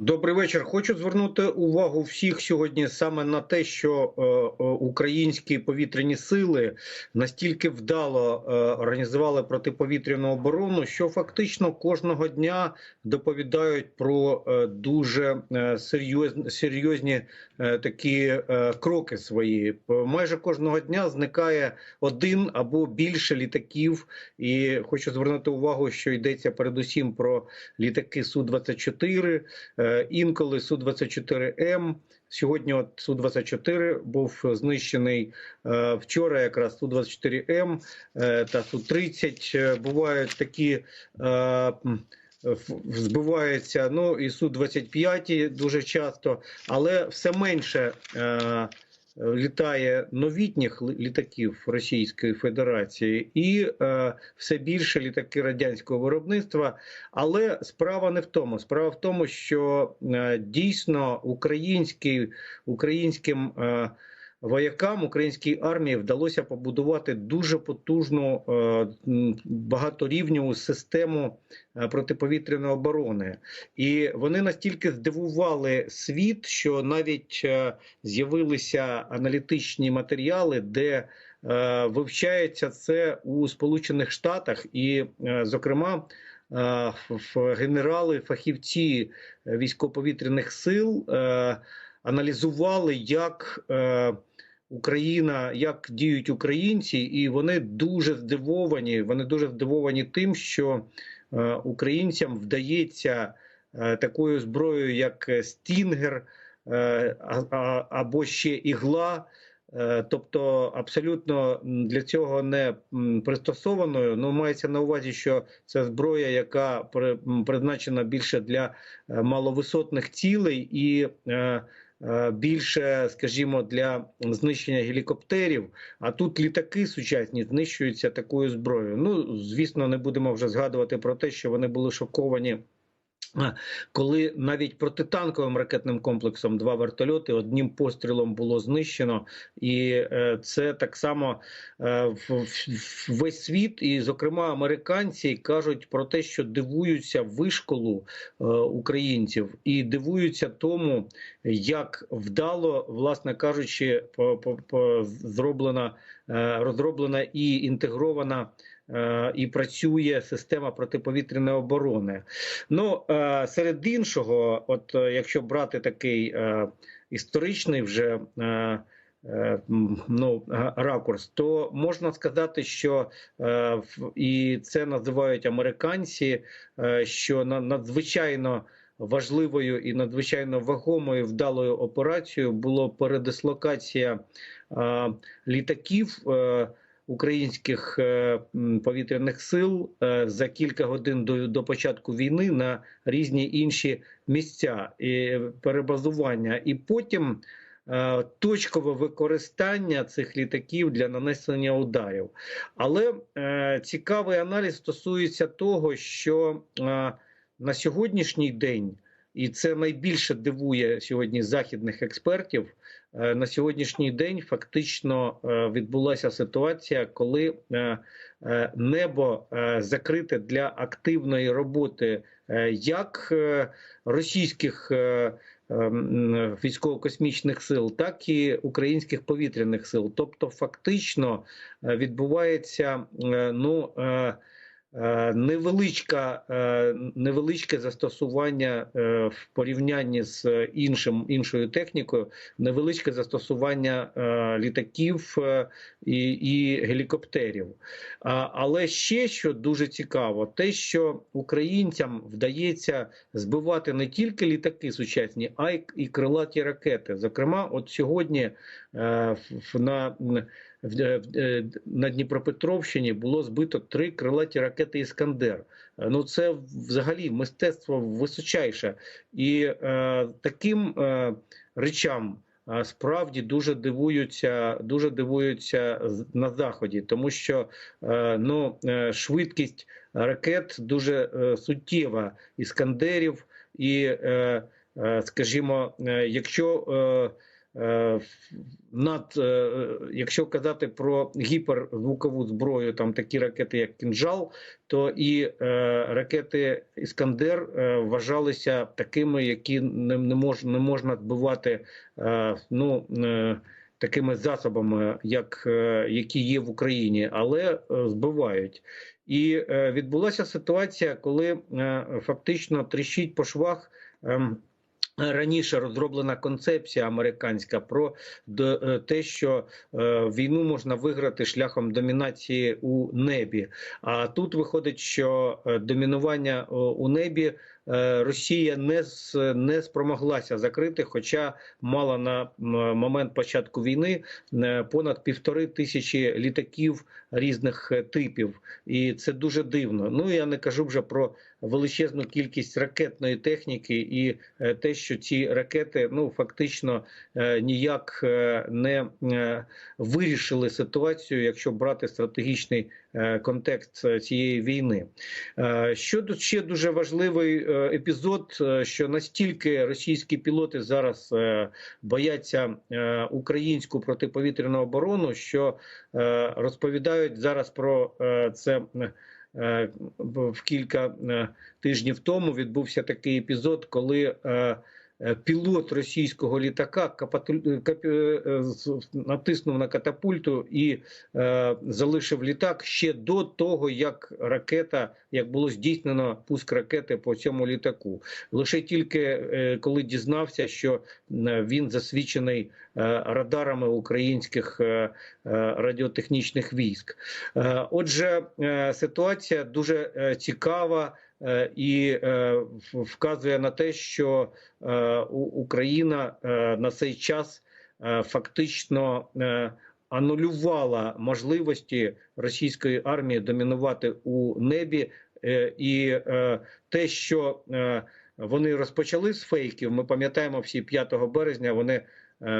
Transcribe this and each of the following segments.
Добрий вечір. Хочу звернути увагу всіх сьогодні саме на те, що е, е, українські повітряні сили настільки вдало е, організували протиповітряну оборону, що фактично кожного дня доповідають про дуже серйозні, серйозні такі кроки свої. Майже кожного дня зникає один або більше літаків, і хочу звернути увагу, що йдеться передусім про літаки Су 24 Е, Інколи су 24 М. Сьогодні от су 24 був знищений е, вчора. Якраз су 24 М е, та су 30 Е, бувають такі. Збиваються ну і су 25 дуже часто, але все менше літає новітніх літаків Російської Федерації і е, все більше літаки радянського виробництва. Але справа не в тому. Справа в тому, що е, дійсно український, українським е, воякам, українській армії вдалося побудувати дуже потужну е, м, багаторівневу систему е, протиповітряної оборони. І вони настільки здивували світ, що навіть е, з'явилися аналітичні матеріали, де вивчається це у Сполучених Штатах, і, зокрема, генерали, фахівці військово-повітряних сил аналізували, як е, Україна, як діють українці, і вони дуже здивовані. Вони дуже здивовані тим, що е, українцям вдається е, такою зброєю, як Стінгер е, а- або ще ігла. Е, Тобто абсолютно для цього не пристосованою. Ну мається на увазі, що це зброя, яка при- призначена більше для е, маловисотних цілей і е, більше, скажімо, для знищення гелікоптерів. А тут літаки сучасні знищуються такою зброєю. Ну звісно, не будемо вже згадувати про те, що вони були шоковані. Коли навіть протитанковим ракетним комплексом два вертольоти одним пострілом було знищено, і е, це так само е, весь світ, і зокрема американці кажуть про те, що дивуються вишколу е, українців і дивуються тому, як вдало, власне кажучи, зроблена розроблена і інтегрована. Е, І працює система протиповітряної оборони. Ну е, серед іншого, от е, якщо брати такий історичний вже ну, ракурс, то можна сказати, що і це називають американці, що надзвичайно важливою і надзвичайно вагомою вдалою операцією було передислокація літаків. Українських е, повітряних сил е, за кілька годин до, до початку війни на різні інші місця і перебазування, і потім е, точкове використання цих літаків для нанесення ударів. Але цікавий аналіз стосується того, що на сьогоднішній день, і це найбільше дивує сьогодні західних експертів. е, На сьогоднішній день фактично е, відбулася ситуація, коли е, небо закрите для активної роботи як російських ем, військово-космічних сил, так і українських повітряних сил. Тобто, фактично відбувається ну. Е, Невеличка, е, невеличке застосування е, в порівнянні з іншим іншою технікою, невеличке застосування літаків і, і гелікоптерів. Але ще що дуже цікаво, те, що українцям вдається збивати не тільки літаки сучасні, а й і крилаті ракети. Зокрема, от сьогодні на, на Дніпропетровщині було збито три крилаті ракети Іскандер. Е, Ну це взагалі мистецтво височайше, і е, таким е, речам. е, Справді дуже дивуються, дуже дивуються на заході, тому що е, ну е, швидкість ракет дуже е, суттєва іскандерів, і е, е, скажімо, е, якщо е, е, над, е, якщо казати про гіперзвукову зброю, там такі ракети, як кінжал, то і е, ракети Іскандер е, вважалися такими, які не, не, мож, не можна збивати. Е, ну, е, Такими засобами, як е, які є в Україні, але е, збивають, і е, відбулася ситуація, коли е, фактично тріщить по швах. Раніше розроблена концепція американська про е, те, що е, війну можна виграти шляхом домінації у небі. А тут виходить, що е, домінування у небі Росія не не спромоглася закрити, хоча мала на момент початку війни е, понад півтори тисячі літаків різних е, типів, і це дуже дивно. Ну я не кажу вже про величезну кількість ракетної техніки і е, те, що ці ракети ну фактично е, ніяк е, не е, вирішили ситуацію, якщо брати стратегічний е, контекст е, цієї війни. Е, Що тут ще дуже важливий е, епізод, е, що настільки російські пілоти зараз е, бояться е, українську протиповітряну оборону, що е, розповідають зараз про е, це. е, В кілька е, тижнів тому відбувся такий епізод, коли е, е, пілот російського літака е, з- натиснув на катапульту і е, залишив літак ще до того, як ракета, як було здійснено пуск ракети по цьому літаку. Лише тільки е, коли дізнався, що е, він засвідчений е, радарами українських е, е, радіотехнічних військ. Е, Отже, е, ситуація дуже е, цікава. Е, І е, вказує на те, що е, Україна на цей час фактично анулювала можливості російської армії домінувати у небі, і те, що вони розпочали з фейків, ми пам'ятаємо всі 5 березня. Вони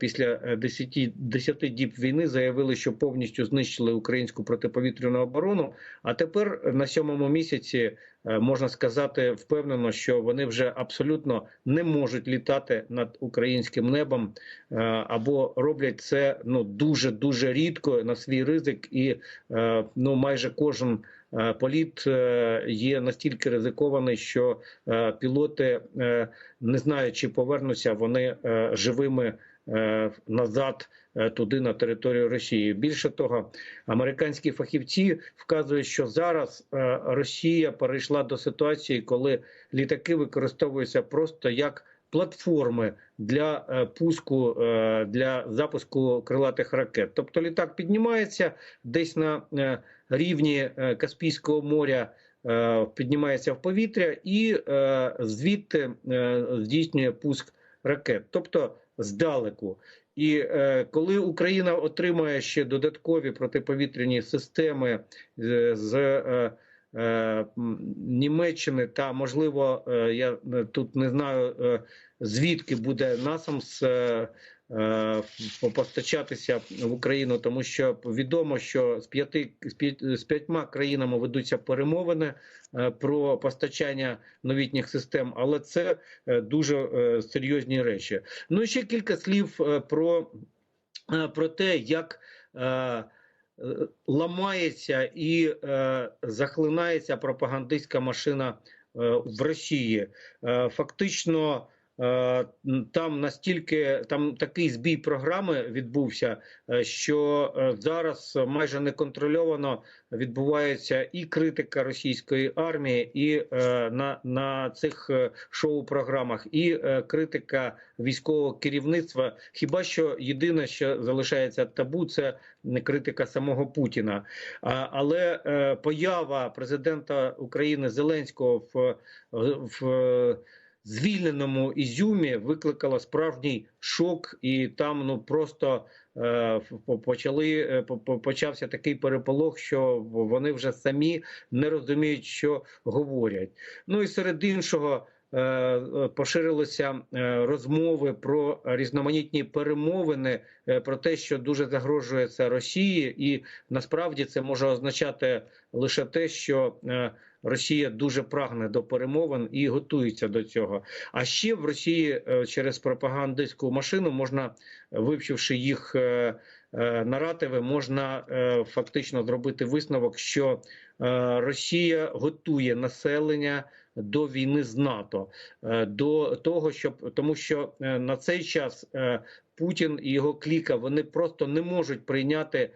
після е, 10, 10 діб війни заявили, що повністю знищили українську протиповітряну оборону. А тепер на сьомому місяці можна сказати впевнено, що вони вже абсолютно не можуть літати над українським небом е, або роблять це ну дуже дуже рідко на свій ризик, і е, ну майже кожен. е, Політ е, є настільки ризикований, що е, пілоти, е, не знають, чи повернуться вони е, живими е, назад е, туди на територію Росії. Більше того, американські фахівці вказують, що зараз е, Росія перейшла до ситуації, коли літаки використовуються просто як платформи для е, пуску е, для запуску крилатих ракет. Тобто літак піднімається десь на е, рівні е, Каспійського моря. е, Піднімається в повітря і е, звідти е, здійснює пуск ракет, тобто здалеку. І е, коли Україна отримає ще додаткові протиповітряні системи е, з е, е, Німеччини та можливо, е, я е, тут не знаю е, звідки буде насамс е, постачатися в Україну, тому що відомо, що з п'яти з п'ять- з п'ятьма країнами ведуться перемовини е, про постачання новітніх систем, але це е, дуже е, серйозні речі. Ну і ще кілька слів е, про, е, про те, як. е, е, Ламається і е, захлинається пропагандистська машина е, в Росії. Е, фактично, е, там настільки там такий збій програми відбувся, е, що е, зараз майже неконтрольовано відбувається і критика російської армії, і е, на, на цих е, шоу-програмах, і е, критика військового керівництва. Хіба що єдине, що залишається табу, це не критика самого Путіна. Але е, поява президента України Зеленського в, в звільненому Ізюмі викликала справжній шок, і там ну просто е, почали е, по- по- почався такий переполох, що вони вже самі не розуміють, що говорять. Ну і серед іншого. е, е, Поширилися розмови про різноманітні перемовини про те, що дуже загрожує це Росії, і насправді це може означати лише те, що Росія дуже прагне до перемовин і готується до цього. А ще в Росії е, через пропагандистську машину можна, вивчивши їх е, е, наративи, можна е, фактично зробити висновок, що е, Росія готує населення до війни з НАТО, е, до того, щоб тому, що е, на цей час е, Путін і його кліка вони просто не можуть прийняти е,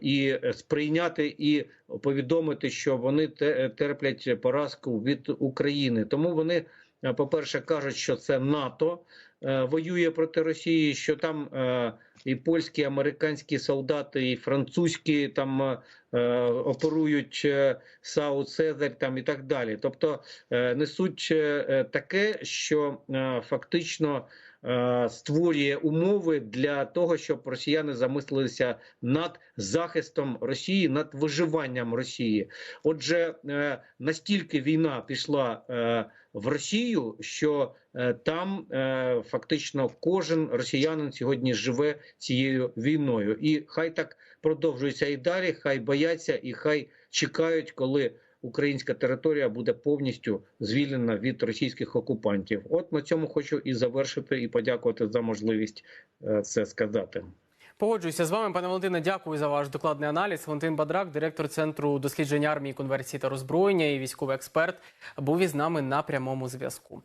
і сприйняти і повідомити, що вони те- терплять поразку від України. Тому вони, е, по-перше, кажуть, що це НАТО е, воює проти Росії, що там е, і польські, і американські солдати, і французькі там е, е, оперують е, САУ Цезарь там і так далі. Тобто е, несуть е, е, таке, що е, фактично е, створює умови для того, щоб росіяни замислилися над захистом Росії, над виживанням Росії. Отже, е, настільки війна пішла е, в Росію, що е, там е, фактично кожен росіянин сьогодні живе цією війною, і хай так продовжується і далі. Хай бояться, і хай чекають, коли українська територія буде повністю звільнена від російських окупантів. От на цьому хочу і завершити, і подякувати за можливість е, це сказати. Погоджуюся з вами, пане Валентине. Дякую за ваш докладний аналіз. Валентин Бадрак, директор центру досліджень армії, конверсії та роззброєння і військовий експерт, був із нами на прямому зв'язку.